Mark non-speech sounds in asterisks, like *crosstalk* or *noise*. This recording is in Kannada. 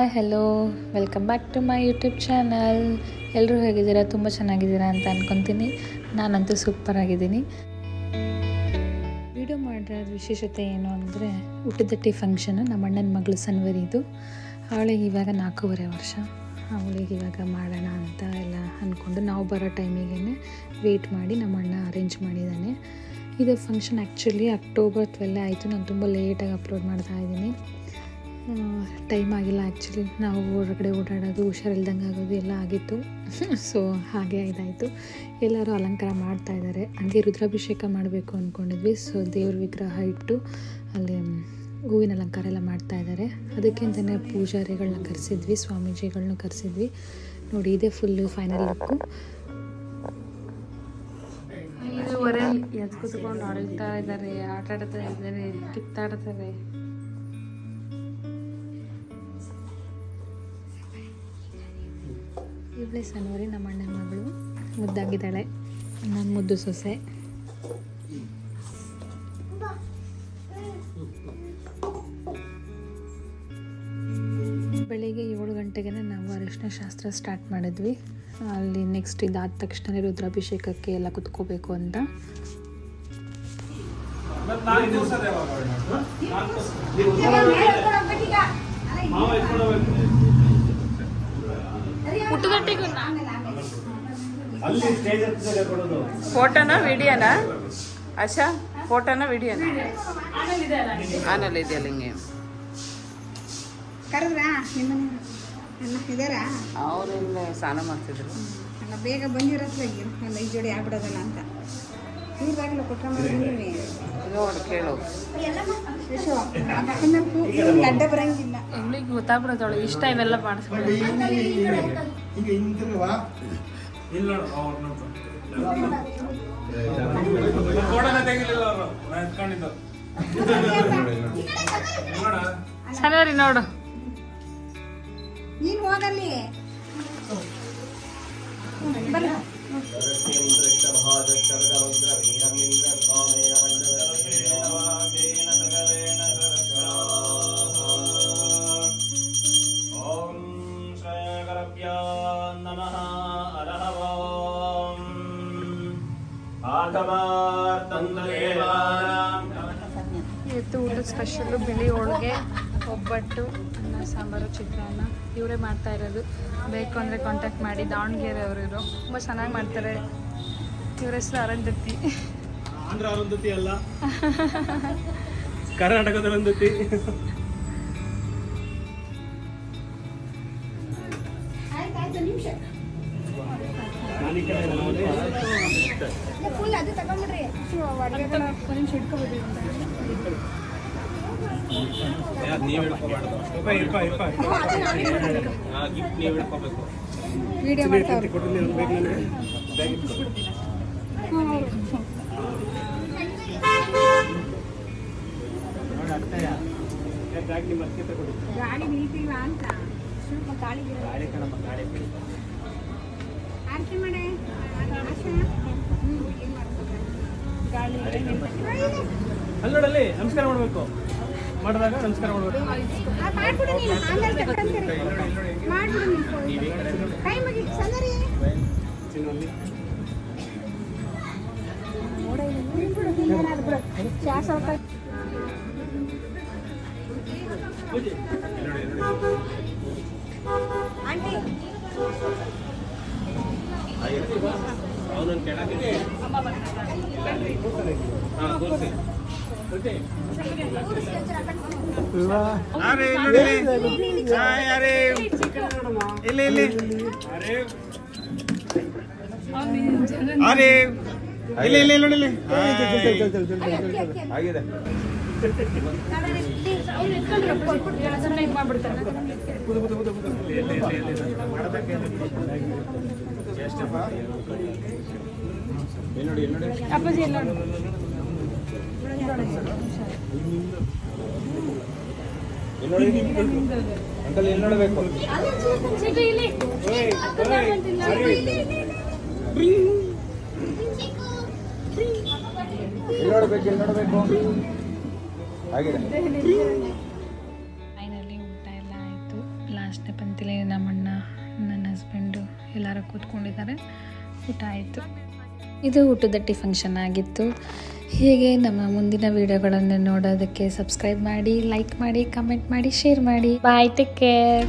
Hi hello welcome back to my YouTube channel ಎಲ್ಲರೂ ಹೇಗಿದ್ದೀರಾ? ತುಂಬ ಚೆನ್ನಾಗಿದ್ದೀರಾ ಅಂತ ಅಂದ್ಕೊತೀನಿ ನಾನಂತೂ ಸೂಪರ್ ಆಗಿದ್ದೀನಿ. ವಿಡಿಯೋ ಮಾಡಿರೋ ವಿಶೇಷತೆ ಏನು ಅಂದರೆ ಹುಟ್ಟಿದಟ್ಟಿ ಫಂಕ್ಷನ್ ನಮ್ಮ ಅಣ್ಣನ ಮಗಳು ಸನ್ವರಿದು. ಅವಳಿಗೆ ಇವಾಗ ನಾಲ್ಕೂವರೆ ವರ್ಷ. ಅವಳಿಗೆ ಇವಾಗ ಮಾಡೋಣ ಅಂತ ಎಲ್ಲ ಅಂದ್ಕೊಂಡು ನಾವು ಬರೋ ಟೈಮಿಗೆ ವೆಯ್ಟ್ ಮಾಡಿ ನಮ್ಮ ಅಣ್ಣ ಅರೇಂಜ್ ಮಾಡಿದ್ದಾನೆ ಇದು ಫಂಕ್ಷನ್ ಆ್ಯಕ್ಚುಲಿ ಅಕ್ಟೋಬರ್ ಟ್ವೆಲ್ಲೇ ಆಯಿತು. ನಾನು ತುಂಬ ಲೇಟಾಗಿ ಅಪ್ಲೋಡ್ ಮಾಡ್ತಾ ಇದ್ದೀನಿ. ಟೈಮ್ ಆಗಿಲ್ಲ ಆ್ಯಕ್ಚುಲಿ ನಾವು ಹೊರಗಡೆ ಓಡಾಡೋದು, ಹುಷಾರಿಲ್ದಂಗೆ ಆಗೋದು ಎಲ್ಲ ಆಗಿತ್ತು. *laughs* ಸೊ ಹಾಗೆ ಇದಾಯಿತು. ಎಲ್ಲರೂ ಅಲಂಕಾರ ಮಾಡ್ತಾ ಇದ್ದಾರೆ. ಹಾಗೆ ರುದ್ರಾಭಿಷೇಕ ಮಾಡಬೇಕು ಅಂದ್ಕೊಂಡಿದ್ವಿ ಸೊ ದೇವ್ರ ವಿಗ್ರಹ ಇಟ್ಟು ಅಲ್ಲಿ ಹೂವಿನ ಅಲಂಕಾರ ಎಲ್ಲ ಮಾಡ್ತಾ ಇದ್ದಾರೆ. ಅದಕ್ಕೆ ಪೂಜಾರಿಗಳನ್ನ ಕರೆಸಿದ್ವಿ ಸ್ವಾಮೀಜಿಗಳನ್ನ ಕರೆಸಿದ್ವಿ. ನೋಡಿ, ಇದೇ ಫುಲ್ಲು ಫೈನಲ್ ಲುಕ್ಕು ಇದ್ದಾರೆ ಆಟ ಆಡ್ತಾ ಇದ್ದಾರೆ, ಕಿತ್ತಾಡ್ತಾರೆ. ಇವಳೇ ಸನೋರಿ ನಮ್ಮ ಅಣ್ಣನ ಮಗಳು ಮುದ್ದಾಗಿದ್ದಾಳೆ. ನನ್ನ ಮುದ್ದು ಸೊಸೆ. ಬೆಳಿಗ್ಗೆ ಏಳು ಗಂಟೆಗೆ ನಾವು ಅರಿಶಿನ ಶಾಸ್ತ್ರ ಸ್ಟಾರ್ಟ್ ಮಾಡಿದ್ವಿ. ಅಲ್ಲಿ ನೆಕ್ಸ್ಟ್ ಇದಾದ ತಕ್ಷಣ ರುದ್ರಾಭಿಷೇಕಕ್ಕೆ ಎಲ್ಲ ಕುತ್ಕೋಬೇಕು ಅಂತ. ಫೋಟೋನ ವಿಡಿಯೋನ ಆಶಾ ಫೋಟೋನ ವಿಡಿಯೋನ ಆನಲ್ ಇದೆಯಲ್ಲ ಹಿಂಗೆ. ಕರೆದ್ರಾ? ನಿಮ್ಮನೆ ಅಲ್ಲ ಇದಾರಾ? ಅವರೆಲ್ಲ ಸ್ನಾನ ಮಾಡ್ತಿದ್ರು. ಅಲ್ಲ ಬೇಗ ಬಂದಿರತ್ಲಾಗಿ ಅಲ್ಲ ಈ ಜೋಡಿ ಆಗ್ಬಿಡೋದಲ್ಲ ಅಂತ. ಇವ್ರಿಗಾಗಲ್ಲ ಕೊಟ್ರ ಬಂದಿವಿ ನೋಡಿ ಕೇಳು. ಅಡ್ಡ ಬರಂಗಿಲ್ಲ. ಇವಳಿಗೆ ಗೊತ್ತಾಗ್ಬಿಡೋದವಳು. ಇಷ್ಟ ಇವೆಲ್ಲ ಎತ್ಕೊಂಡಿದ್ದು. ನೋಡ. ಸರಿ ನೋಡು. ನೀನು ಹೋಗಲ್ಲಿ. ಇವತ್ತು ಊಟದ ಸ್ಪೆಷಲ್ಲು ಬಿಳಿ ಹೋಳಿಗೆ ಒಬ್ಬಟ್ಟು ಅನ್ನ ಸಾಂಬಾರು ಚಿತ್ರಾನ್ನ. ಇವರೇ ಮಾಡ್ತಾ ಇರೋದು. ಬೇಕು ಅಂದರೆ ಕಾಂಟ್ಯಾಕ್ಟ್ ಮಾಡಿ. ದಾವಣಗೆರೆ ಅವರು ಇವರು ತುಂಬ ಚೆನ್ನಾಗಿ ಮಾಡ್ತಾರೆ. ಇವ್ರ ಹೆಸರು ಅರಂಧತಿ. ಆಂಧ್ರ ಅರುಂಧತಿ ಅಲ್ಲ. ಕರ್ನಾಟಕದ ಅರುಂಧತಿ. ಫುಲ್ ಅದು ತಗೊಂಡ್ಬಿಡ್ರಿ ನಿಮಿಷ ನೀವು ಇಪ್ಪ ಇಪ್ಪ ಆ ಗಿಫ್ಟ್ ನೀವು ವಿಡಿಯೋ ಗಾಡಿ ನಿಲ್ತಿಲ್ವಾ ಅಂತ ಸ್ವಲ್ಪ ಗಾಳಿ ಗಾಡಿ ಕಣಮ್ಮ ಗಾಡಿ ಆರ್ತಿ ಮಾಡೆ ಆಶಾ ಗಾಳಿ ಅಲ್ಲಿ ನೋಡಲ್ಲಿ ನಮಸ್ಕಾರ ಮಾಡಬೇಕು. ಮಾಡಿದಾಗ ನಮಸ್ಕಾರ ಮಾಡಬೇಕು. ಆಂಟಿ. ಅವನನ್ನು ಕೆಳಗೆ ಹಾಂ ಕೂರಿಸಿ. ಅರೆ ಇಲ್ಲಿ ಅರೆ ಇಲ್ಲಿ? ಇಲ್ಲಿ ಅರೆ ಅರೆ ಇಲ್ಲಿ? ಇಲ್ಲಿ ನೋಡಿ. ಇಲ್ಲಿ ಆಗಿದೆ. ಮಾಡ್ಬಿಡ್ತಾರೆ. ಅಪ್ಪಾಜಿ ಎಲ್ಲ ನೋಡಿ ಅಂಕಲ್ ಎಲ್ಲಿ ನೋಡಬೇಕು. ಎಲ್ಲಿ ನೋಡಬೇಕು ಎಲ್ಲಿ ನೋಡಬೇಕು ಆಗಿದೆ ಫೈನಲಿ ಪಂತಿಲಿ ನಮ್ಮಣ್ಣ ನನ್ನ ಹಸ್ಬೆಂಡು ಎಲ್ಲರೂ ಕೂತ್ಕೊಂಡಿದ್ದಾರೆ. ಊಟ ಆಯಿತು. ಇದು ಊಟದಟ್ಟಿ ಫಂಕ್ಷನ್ ಆಗಿತ್ತು. ಹೀಗೆ ನಮ್ಮ ಮುಂದಿನ ವಿಡಿಯೋಗಳನ್ನು ನೋಡೋದಕ್ಕೆ ಸಬ್ಸ್ಕ್ರೈಬ್ ಮಾಡಿ ಲೈಕ್ ಮಾಡಿ ಕಮೆಂಟ್ ಮಾಡಿ ಶೇರ್ ಮಾಡಿ. Bye take care